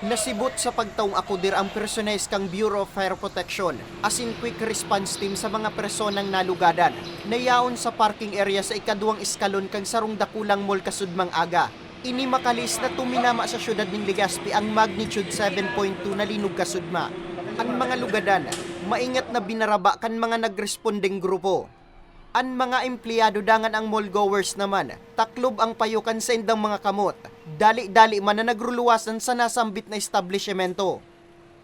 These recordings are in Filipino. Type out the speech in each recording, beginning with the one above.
Nasibot sa pagtaong akudir ang persones kang Bureau of Fire Protection as in quick response team sa mga personang nalugadan. Nayaon sa parking area sa ikaduang iskalon kang sarong dakulang mall kasudmang aga. Ini makalis na tuminama sa syudad ng Legazpi ang magnitude 7.2 na linog kasudma. Ang mga lugadan, maingat na binaraba kan mga nagresponding grupo. Ang mga empleyado dangan ang mall goers naman, taklob ang payukan sa indang mga kamot. Dali-dali man na nagruluwasan sa nasambit na establishmento.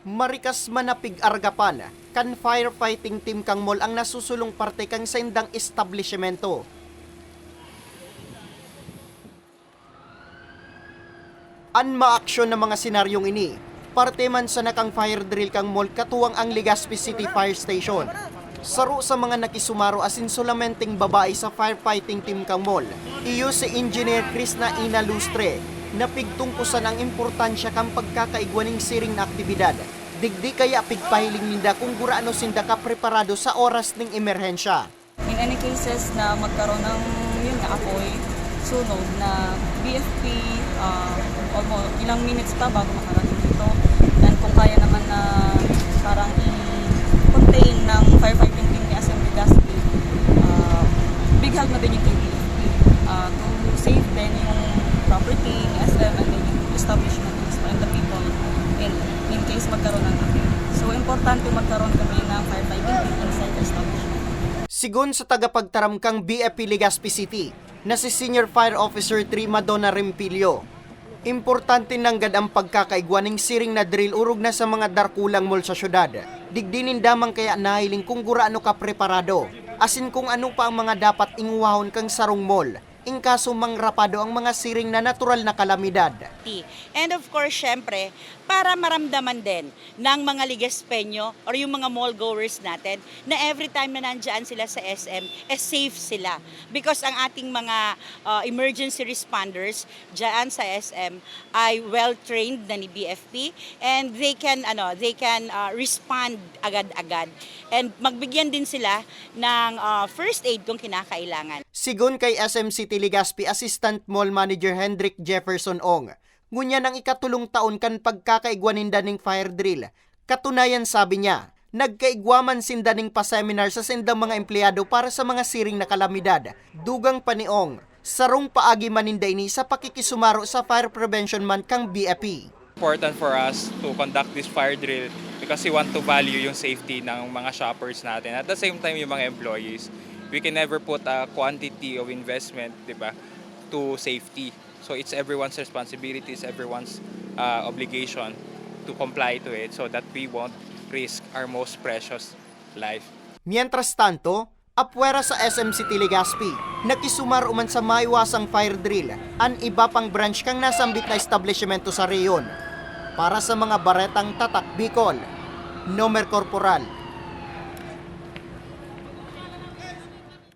Marikas manapig argapan, kan firefighting team kang mall ang nasusulong parte kang sa indang establishmento. An maaksyon ng mga senaryong ini, parte man sa nakang fire drill kang mall katuwang ang Legazpi City Fire Station. Saro sa mga nakisumaro asin solamenting babae sa firefighting team kang mall. Iyo si Engineer Krishna Ina Lustre, na pigtungkusan ang importansya kang pagkakaigwaning siring na aktibidad. Digdi kaya pigpahiling ninda kung guraano sinda ka preparado sa oras ng emerhensya. In any cases na magkaroon ng yun nga apoy, sunog na BFP, uh, almost ilang minutes pa bago makarating dito. And kung kaya naman na parang i-contain ng firefighting team ni SM Legazpi, uh, big help na din yung kay BFP uh, to save din yung yung establishment and the people in, in case magkaroon ng apoy. So, importante magkaroon kami ng firefighting team inside the establishment. Sigon sa tagapagtaram kang BFP Legazpi City na si Senior Fire Officer 3 Madonna Rempilio. Importante nanggad ang pagkakaigwaning siring na drill urog na sa mga darkulang mall sa syudad. Digdinin damang kaya nahiling kung guraano ka preparado. Asin kung ano pa ang mga dapat inguwahon kang sarong mall. In kaso mangrapado ang mga siring na natural na kalamidad. And of course, syempre, para maramdaman din ng mga ligaspenyo or yung mga mall goers natin na every time na nandyan sila sa SM, eh safe sila. Because ang ating mga uh, emergency responders dyan sa SM ay well-trained na ni BFP and they can, ano, they can uh, respond agad-agad. And magbigyan din sila ng uh, first aid kung kinakailangan. Sigon kay SM City Legazpi Assistant Mall Manager Hendrik Jefferson Ong, ngunya ng ikatulong taon kan pagkakaigwaninda ning fire drill. Katunayan sabi niya, nagkaigwaman sinda ning pa-seminar sa sindang mga empleyado para sa mga siring na kalamidad. Dugang paniong, sarong paagi maninda ini sa pakikisumaro sa fire prevention man kang BFP. important for us to conduct this fire drill because we want to value yung safety ng mga shoppers natin. At the same time, yung mga employees, we can never put a quantity of investment, di ba, to safety. So it's everyone's responsibility, it's everyone's uh, obligation to comply to it so that we won't risk our most precious life. Mientras tanto, apwera sa SM City Legazpi, nakisumar uman sa maiwasang fire drill, an iba pang branch kang nasambit na establishmento sa reyon. Para sa mga baretang tatak Bicol, Nomer Corporal,